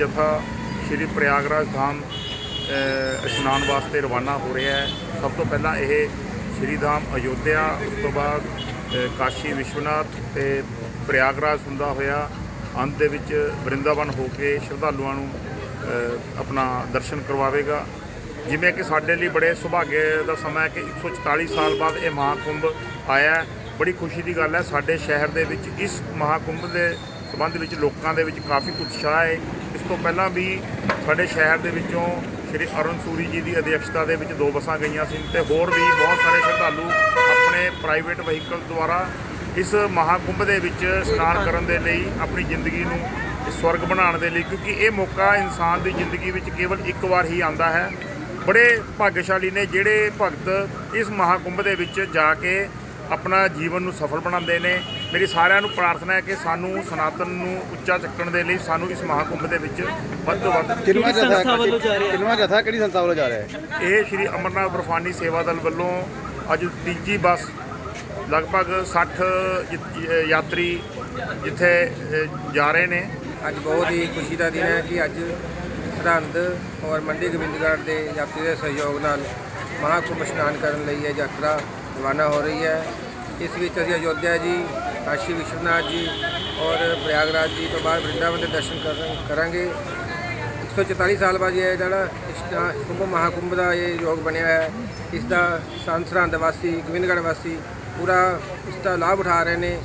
ਜਥਾ ਸ਼੍ਰੀ ਪ੍ਰਯਾਗਰਾਜ ਧਾਮ ਇਸ਼ਨਾਨ ਵਾਸਤੇ ਰਵਾਨਾ ਹੋ ਰਿਹਾ ਹੈ। ਸਭ ਤੋਂ ਪਹਿਲਾਂ ਇਹ ਸ਼੍ਰੀ ਧਾਮ ਅਯੋਧਿਆ, ਉਸ ਤੋਂ ਬਾਅਦ ਕਾਸ਼ੀ ਵਿਸ਼ਵਨਾਥ ਤੇ ਪ੍ਰਯਾਗਰਾਜ ਹੁੰਦਾ ਹੋਇਆ। ਅੰਤ ਦੇ ਵਿੱਚ ਵਰਿੰਦਾਵਨ ਹੋ ਕੇ ਸ਼ਰਧਾਲੂਆਂ ਨੂੰ ਆਪਣਾ ਦਰਸ਼ਨ ਕਰਵਾਵੇਗਾ। ਜਿਵੇਂ ਕਿ ਸਾਡੇ ਲਈ ਬੜੇ ਸੁਭਾਗੇ ਦਾ ਸਮਾਂ ਹੈ ਕਿ 144 ਸਾਲ ਬਾਅਦ ਇਹ ਮਹਾਕੁੰਭ ਆਇਆ ਬੜੀ ਖੁਸ਼ੀ ਦੀ ਗੱਲ ਹੈ, ਸਾਡੇ ਸ਼ਹਿਰ ਦੇ ਵਿੱਚ ਇਸ ਮਹਾਕੁੰਭ ਦੇ ਸੰਬੰਧ ਵਿੱਚ ਲੋਕਾਂ ਦੇ ਵਿੱਚ ਕਾਫੀ ਉਤਸ਼ਾਹ ਹੈ। ਇਸ ਤੋਂ ਪਹਿਲਾਂ ਵੀ ਸਾਡੇ ਸ਼ਹਿਰ ਦੇ ਵਿੱਚੋਂ ਸ਼੍ਰੀ ਅਰੁਣ ਸੂਰੀ ਜੀ ਦੀ ਅਧਿਕਸ਼ਤਾ ਦੇ ਵਿੱਚ ਦੋ ਬੱਸਾਂ ਗਈਆਂ ਸੀ ਤੇ ਹੋਰ ਵੀ ਬਹੁਤ ਸਾਰੇ ਸ਼ਰਧਾਲੂ ਆਪਣੇ ਪ੍ਰਾਈਵੇਟ ਵਹੀਕਲ ਦੁਆਰਾ ਇਸ ਮਹਾਕੁੰਭ ਦੇ ਵਿੱਚ ਇਸ਼ਨਾਨ ਕਰਨ ਦੇ ਲਈ ਆਪਣੀ ਜ਼ਿੰਦਗੀ ਨੂੰ ਸਵਰਗ ਬਣਾਉਣ ਦੇ ਲਈ, ਕਿਉਂਕਿ ਇਹ ਮੌਕਾ ਇਨਸਾਨ ਦੀ ਜ਼ਿੰਦਗੀ ਵਿੱਚ ਕੇਵਲ ਇੱਕ ਵਾਰ ਹੀ ਆਉਂਦਾ ਹੈ। ਬੜੇ ਭਾਗਸ਼ਾਲੀ ਨੇ ਜਿਹੜੇ ਭਗਤ ਇਸ ਮਹਾਕੁੰਭ ਦੇ ਵਿੱਚ ਜਾ ਕੇ ਆਪਣਾ ਜੀਵਨ ਨੂੰ ਸਫਲ ਬਣਾਉਂਦੇ ਨੇ। ਮੇਰੀ ਸਾਰਿਆਂ ਨੂੰ ਪ੍ਰਾਰਥਨਾ ਹੈ ਕਿ ਸਾਨੂੰ ਸਨਾਤਨ ਨੂੰ ਉੱਚਾ ਚੱਕਣ ਦੇ ਲਈ ਸਾਨੂੰ ਇਸ ਮਹਾਕੁੰਭ ਦੇ ਵਿੱਚ ਵੱਧ ਤੋਂ ਵੱਧ ਕਿੰਨਵਾਂ ਕਿਹੜੀ ਜਥਾ ਸੰਸਥਾ ਵੱਲੋਂ ਜਾ ਰਿਹਾ? ਕਿੰਨਵਾਂ ਜਥਾ ਕਿਹੜੀ ਸੰਸਥਾ ਵੱਲੋਂ ਜਾ ਰਿਹਾ ਹੈ? ਇਹ ਸ਼੍ਰੀ ਅਮਰਨਾਥ ਬਰਫਾਨੀ ਸੇਵਾ ਦਲ ਵੱਲੋਂ ਅੱਜ ਤੀਜੀ ਬੱਸ ਲਗਭਗ 60 ਯ- ਯਾਤਰੀ ਜਿੱਥੇ ਜਾ ਰਹੇ ਨੇ। ਅੱਜ ਬਹੁਤ ਹੀ ਖੁਸ਼ੀ ਦਾ ਦਿਨ ਹੈ ਕਿ ਅੱਜ ਸਰਹੰਦ ਔਰ ਮੰਡੀ ਗੋਬਿੰਦਗੜ੍ਹ ਦੇ ਯਾਤਰੀ ਦੇ ਸਹਿਯੋਗ ਨਾਲ ਮਹਾਕੁੰਭ ਇਸ਼ਨਾਨ ਕਰਨ ਲਈ ਇਹ ਯਾਤਰਾ ਰਵਾਨਾ ਹੋ ਰਹੀ ਹੈ। ਇਸ ਵਿੱਚ ਅਸੀਂ ਅਯੋਧਿਆ ਜੀ ਕਾਸ਼ੀ ਵਿਸ਼ਵਨਾਥ ਜੀ ਔਰ ਪ੍ਰਯਾਗਰਾਜ ਜੀ ਤੋਂ ਬਾਅਦ ਵਰਿੰਦਾਵਨ ਦੇ ਦਰਸ਼ਨ ਕਰਨ- ਕਰਾਂਗੇ। 144 ਸਾਲ ਬਾਅਦ ਇਹ ਜਿਹੜਾ ਇਸ਼ਨਾ- ਕੁੰਭ ਮਹਾਕੁੰਭ ਦਾ ਇਹ ਯੋਗ ਬਣਿਆ ਹੈ। ਇਸ ਦਾ ਸੰਤ ਸਰਹੰਦ ਵਾਸੀ, ਗੋਬਿੰਦਗੜ੍ਹ ਵਾਸੀ ਪੂਰਾ ਇਸ ਦਾ ਲਾਭ ਉਠਾ ਰਹੇ ਨੇ।